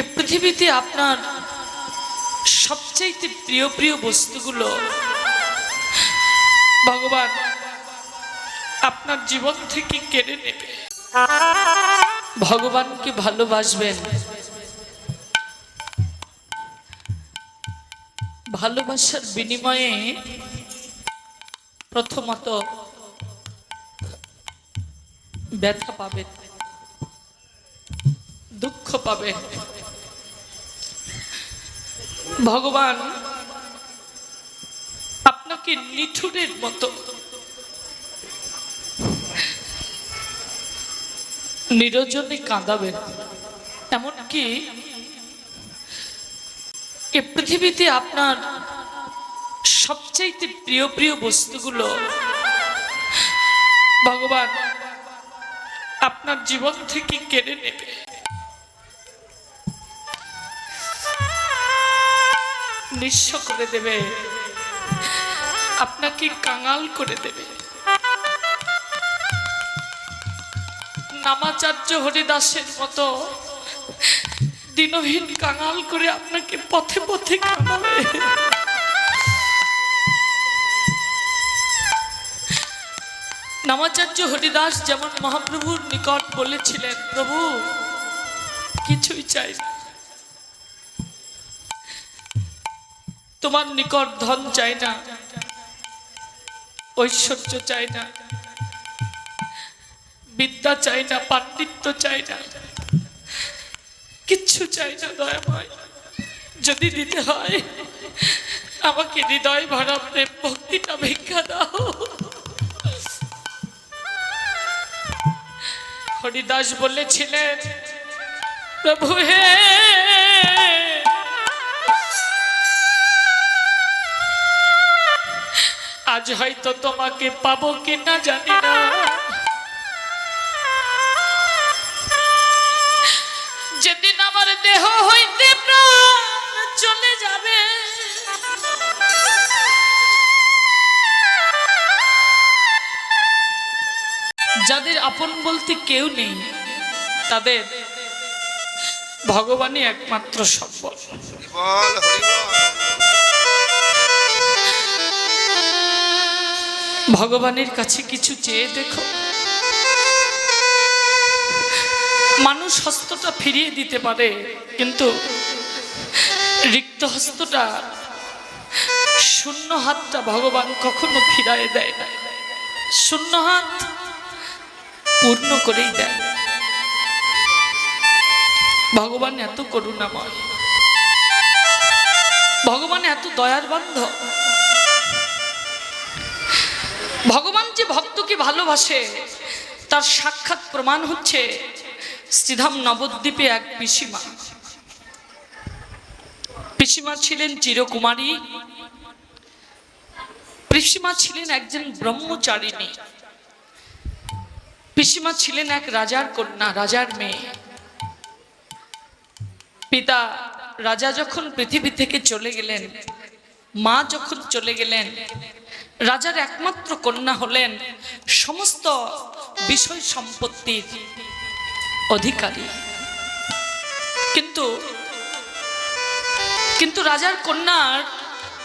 এ পৃথিবীতে আপনার সবচাইতে প্রিয় প্রিয় বস্তুগুলো? ভগবান, আপনার জীবন থেকে কেড়ে নেবে। ভগবানকে ভালোবাসবেন। ভালোবাসার বিনিময়ে প্রথমত ব্যথা পাবেন, দুঃখ পাবেন। ভগবান, আপনাকে নিঠুরের মতো, নিরজনে কাঁদাবেন। এমনকি এ পৃথিবীতে আপনার সবচাইতে প্রিয় প্রিয় বস্তুগুলো, ভগবান, আপনার জীবন থেকে কেড়ে নেবে। নিঃস্ব করে দেবে। আপনাকে কাঙাল করে দেবে। নামাচার্য হরিদাসের মতো দিনহীন কাঙাল করে আপনাকে পথে পথে কাঁদাবে নামাচার্য হরিদাস যেমন মহাপ্রভুর নিকট বলেছিলেন, প্রভু, কিছুই চাই না। তোমার নিকট ধন চাই না, ঐশ্বর্য চাই না, বিদ্যা চাই না, পাণ্ডিত্য চাই না, কিচ্ছু চাই না দয়াময়। যদি দিতে হয়, আমাকে হৃদয় ভরা প্রেম ভক্তিটা ভিক্ষা দাও। হরিদাস বলেছিলেন, প্রভু হে আজ হয়তো তোমাকে পাবো কিনা জানি না। যেদিন আমার দেহ হইতে চলে যাবে। যাদের আপন বলতে কেউ নেই, তাদের ভগবানই একমাত্র সম্বল ভগবানের কাছে কিছু চেয়ে দেখো। মানুষ হস্তটা ফিরিয়ে দিতে পারে, কিন্তু রিক্ত হস্তটা, শূন্য হাতটা ভগবান কখনো ফিরায় দেয় না। শূন্য হাত পূর্ণ করেই দেয়। ভগবান এত করুণাময়, ভগবান এত দয়ার বান্ধব। ভগবান যে ভক্তকে ভালোবাসে, তার সাক্ষাৎ প্রমাণ হচ্ছে শ্রীধাম নবদ্বীপে এক পিসিমা। পিসিমা ছিলেন চিরকুমারী। পিসিমা ছিলেন একজন ব্রহ্মচারিণী। পিসিমা ছিলেন এক রাজার কন্যা, রাজার মেয়ে। পিতা, রাজা যখন পৃথিবী থেকে চলে গেলেন, মা যখন চলে গেলেন রাজার একমাত্র কন্যা হলেন সমস্ত বিষয় সম্পত্তির অধিকারী। কিন্তু কিন্তু রাজার কন্যার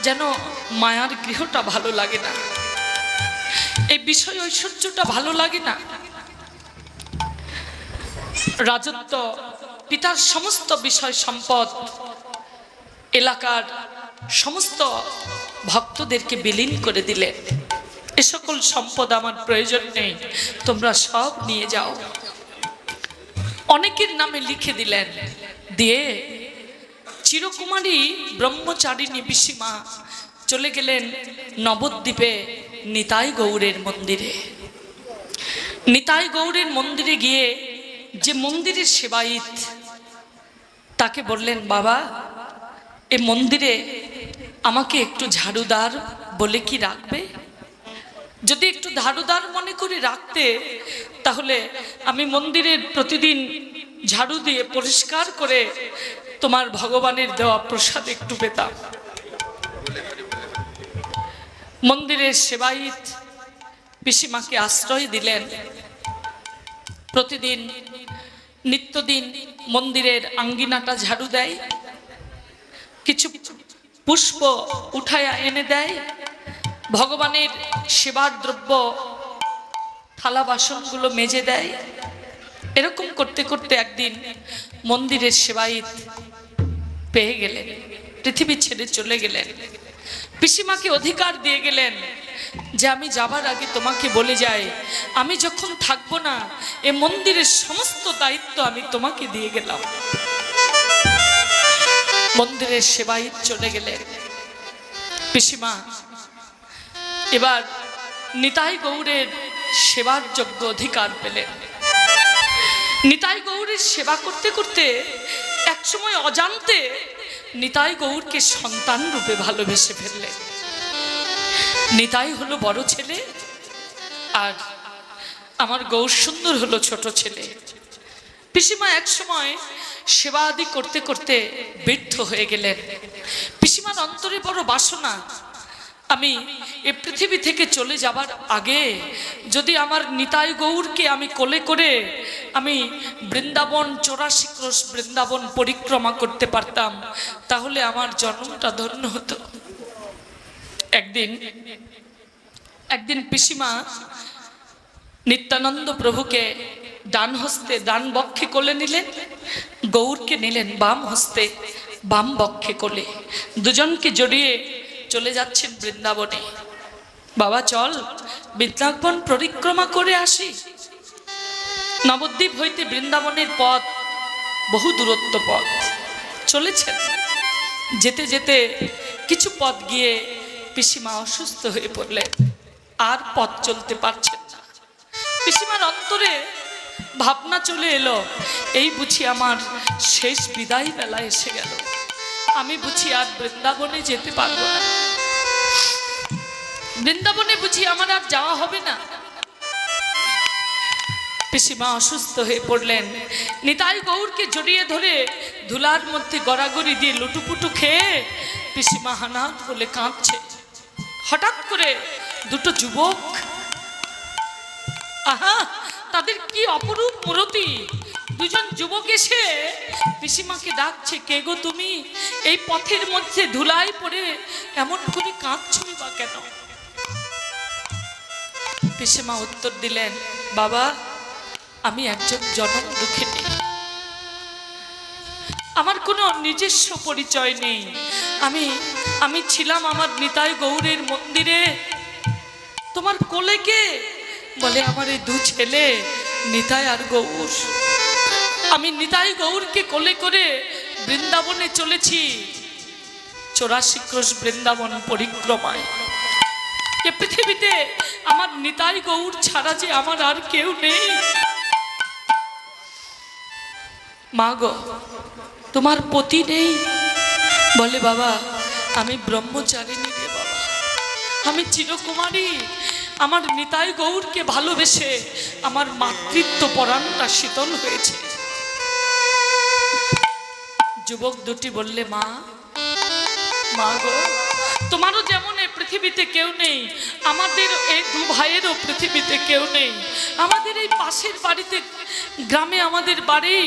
যেন মায়ার গৃহটা ভালো লাগে না, এই বিষয় ঐশ্বর্যটা ভালো লাগে না, রাজত্ব, পিতার সমস্ত বিষয় সম্পদ, এলাকার সমস্ত ভক্তদেরকে বিলীন করে দিলেন এ সকল সম্পদ আমার প্রয়োজন নেই, তোমরা সব নিয়ে যাও। অনেকের নামে লিখে দিলেন, দিয়ে চিরকুমারী ব্রহ্মচারিণী পিসিমা চলে গেলেন নবদ্বীপে নিতাই গৌরের মন্দিরে। নিতাই গৌরের মন্দিরে গিয়ে যে মন্দিরের সেবায়িত তাকে বললেন, বাবা, এ মন্দিরে আমাকে একটু ঝাড়ুদার বলে কি রাখবে? যদি একটু ঝাড়ুদার মনে করে রাখতে, তাহলে আমি মন্দিরের প্রতিদিন ঝাড়ু দিয়ে পরিষ্কার করে তোমার ভগবানের দেওয়া প্রসাদ একটু পেতাম। মন্দিরের সেবায়িত পিসিমাকে আশ্রয় দিলেন। প্রতিদিন, নিত্যদিন মন্দিরের আঙ্গিনাটা ঝাড়ু দেয়। কিছু পুষ্প উঠায়া এনে দেয়। ভগবানের সেবার দ্রব্য থালা বাসনগুলো মেজে দেয়। এরকম করতে করতে একদিন মন্দিরের সেবায়িত পেয়ে গেলেন, পৃথিবী ছেড়ে চলে গেলেন। পিসিমাকে অধিকার দিয়ে গেলেন যে আমি যাবার আগে তোমাকে বলে যাই, আমি যখন থাকব না, এ মন্দিরের সমস্ত দায়িত্ব আমি তোমাকে দিয়ে গেলাম। মন্দিরের সেবায়িত চলে গেলেন। পিসিমা, এবার নিতাই গৌড়ের সেবার যোগ্য অধিকার পেলেন। নিতাই গৌরের সেবা করতে করতে একসময় অজান্তে নিতাই গৌরকে সন্তান রূপে ভালোবেসে ফেললেন। নিতাই হলো বড় ছেলে আর আমার গৌর সুন্দর হলো ছোট ছেলে। পিসিমা এক সময় সেবা আদি করতে করতে ব্যর্থ হয়ে গেলেন। পিসিমার অন্তরে বড় বাসনা, আমি এ পৃথিবী থেকে চলে যাবার আগে যদি আমার নিতাই গৌরকে আমি কোলে করে আমি বৃন্দাবন চৌরাশি ক্রোশ বৃন্দাবন পরিক্রমা করতে পারতাম, তাহলে আমার জন্মটা ধন্য হতো। একদিন একদিন পিসিমা নিত্যানন্দ প্রভুকে ডান হস্তে ডান বক্ষে কোলে নিলেন, গৌরকে নিলেন বাম হস্তে বাম বক্ষে কোলে। দুজনকে জড়িয়ে চলে যাচ্ছেন বৃন্দাবনে। বাবা, চল বৃন্দাবন পরিক্রমা করে আসি। নবদ্বীপ হইতে বৃন্দাবনের পথ বহু দূরত্ব পথ। চলেছেন। যেতে যেতে কিছু পথ গিয়ে পিসিমা অসুস্থ হয়ে পড়লেন। আর পথ চলতে পারছেন না। পিসিমার অন্তরে ভাবনা চলে এলো। এই বুঝি আমার শেষ বিদায় বেলা এসে গেল। আমি বুঝি আর বৃন্দাবনে যেতে পারব না। বৃন্দাবনে বুঝি আমার আর যাওয়া হবে না। পিসিমা অসুস্থ হয়ে পড়লেন। নিতাই গৌরকে জড়িয়ে ধরে ধুলার মধ্যে গড়াগড়ি দিয়ে লুটুপুটু খেয়ে পিসিমা হানাত বলে কাঁদছে। হঠাৎ করে দুটো যুবক, আহা! তাদের কি অপরূপ মূরতি দুজন যুবক এসে পিসিমাকে ডাকছে, কে গো তুমি? এই পথের মধ্যে ধুলাই পড়ে এমন করে কাঁদছই বা কেন? পিসিমা উত্তর দিলেন, বাবা, আমি একজন জনম দুঃখে নেই আমার কোনো নিজস্ব পরিচয় নেই। আমি আমি ছিলাম আমার নিতাই গৌরের মন্দিরে। তোমার কোলে কে? বলে, আমার এই দু ছেলে নিতাই আর গৌর। আমি নিতাই গৌরকে কোলে করে বৃন্দাবনে চলেছি। চৌরাশি ক্রোশ বৃন্দাবন পরিক্রমায়। এ পৃথিবীতে আমার নিতাই গৌর ছাড়া যে আমার আর কেউ নেই। মা গো, তোমার পতি নেই? বলে, বাবা, আমি ব্রহ্মচারিণী রে বাবা। আমি চিরকুমারী আমার নিতাই গৌরকে ভালোবেসে আমার মাতৃত্ব পরাণটা শীতল হয়েছে। যুবক দুটি বললে, মা মা গো, তোমারও যেমন এই পৃথিবীতে কেউ নেই, আমাদের এই দু ভাইয়েরও পৃথিবীতে কেউ নেই। আমাদের এই পাশের বাড়িতে, গ্রামে আমাদের বাড়ি,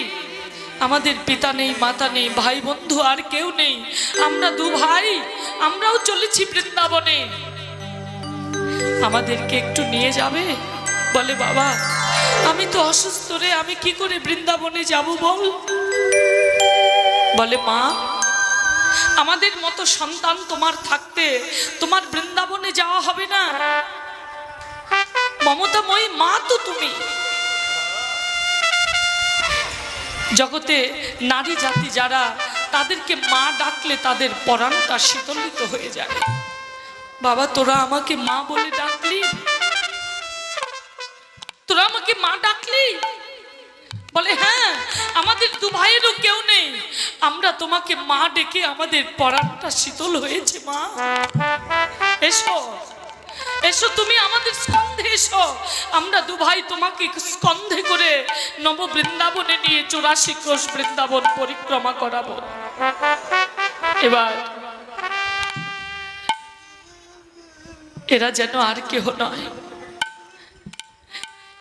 আমাদের পিতা নেই, মাতা নেই, ভাই বন্ধু আর কেউ নেই। আমরা দু ভাই, আমরাও চলেছি বৃন্দাবনে। আমাদেরকে একটু নিয়ে যাবে? বলে, বাবা, আমি তো অসুস্থ রে, আমি কি করে বৃন্দাবনে যাব বল? বলে, মা, আমাদের মতো সন্তান তোমার থাকতে তোমার বৃন্দাবনে যাওয়া হবে না। মমতাময়ী মা তো তুমি। জগতে নারী জাতি যারা, তাদেরকে মা ডাকলে তাদের পরাণটা শীতলিত হয়ে যায় বাবা, তোরা আমাকে মা বলে ডাকলি? তোরা আমাকে মা ডাকলি? বলে হ্যাঁ আমাদের দু ভাইয়েরও কেউ নেই। আমরা তোমাকে মা ডেকে আমাদের পরাণটা শীতল হয়েছে, মা। এসো এসো, তুমি আমাদের স্কন্ধে এসো। আমরা দু ভাই তোমাকে স্কন্ধে করে নব বৃন্দাবনে নিয়ে চৌরাশি ক্রোশ বৃন্দাবন পরিক্রমা করাবো। এবার এরা যেন আর কেহ নয়।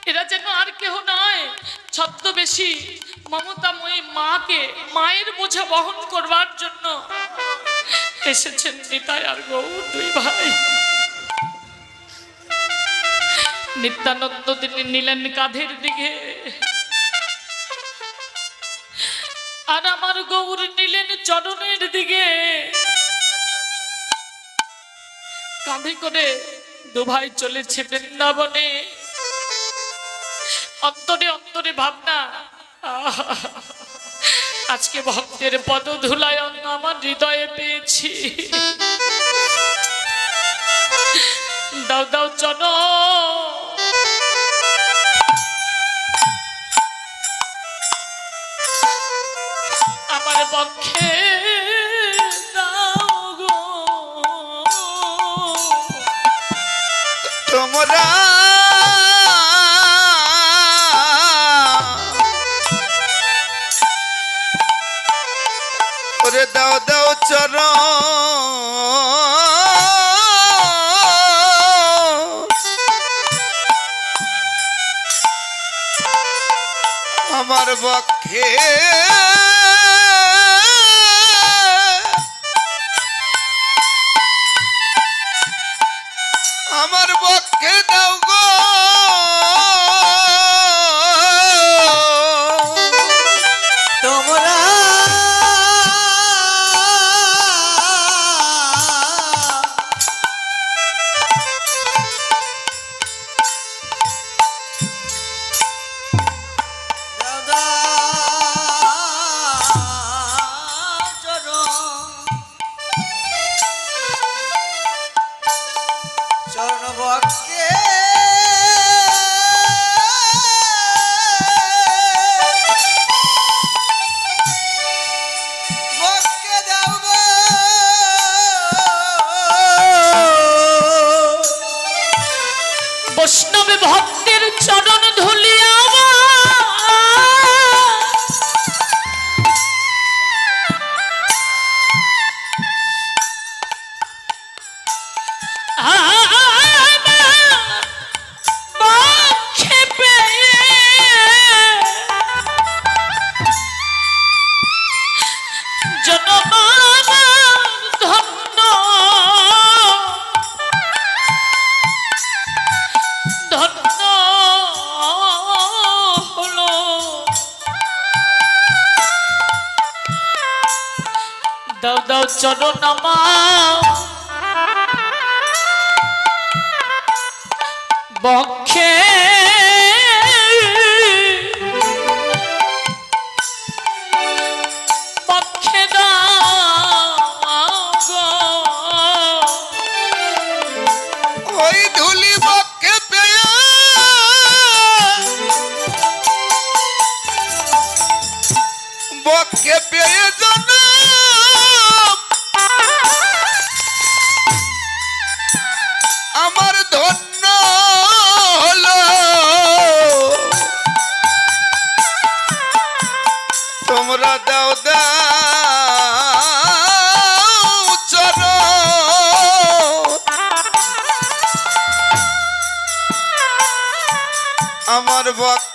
এরা যেন আর কেহ নয়। ছদ্মবেশী মমতাময়ী মাকে মায়ের বোঝা বহন করবার জন্য এসেছেন নিতাই আর গৌর দুই ভাই। নিত্যানন্দ তিনি নিলেন কাঁধের দিকে। আর আমার গৌর নিলেন চরণের দিকে। কাঁধে করে দুভাই চলেছে বৃন্দাবনে। অন্তরে অন্তরে ভাবনা আজকে ভক্তের পদধুলায়ন আমার হৃদয়ে পেয়েছি। দাও দাও জন আমার পক্ষে তোমরা। ওরে দাও দাও চর আমার পক্ষে ভক্তের চরণ চরণ আমার আমার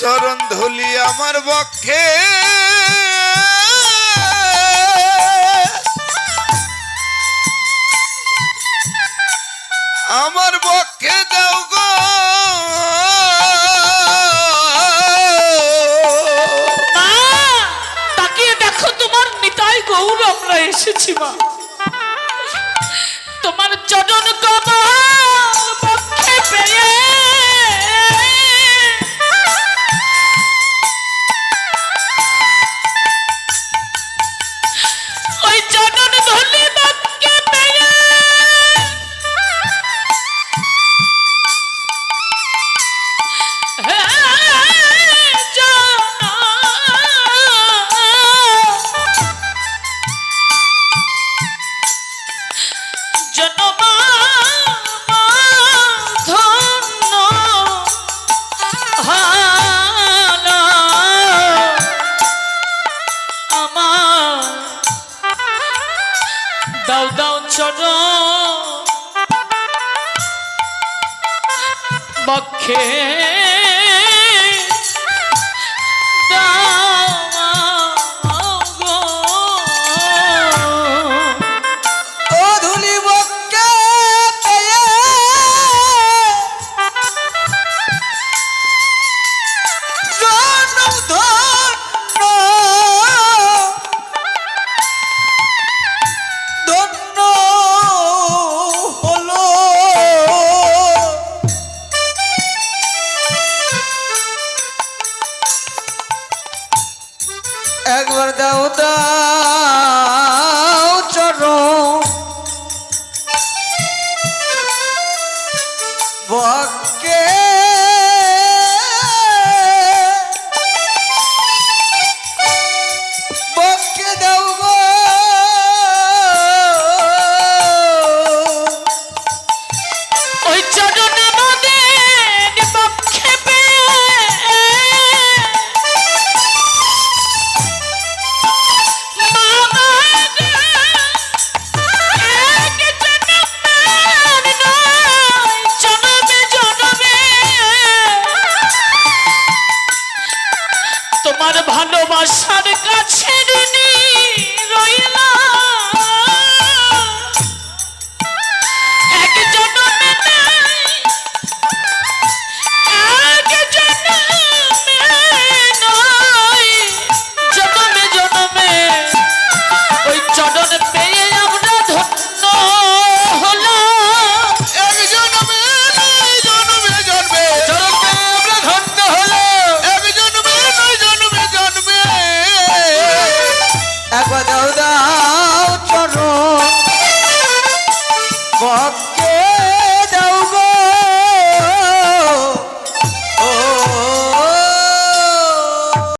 চরণ ধুলি আমার বক্ষে। আমার বক্ষে দাও গো। তাকিয়ে দেখো তোমার নিতাই গৌরব আমরা এসেছি মা। তোমার চরণ que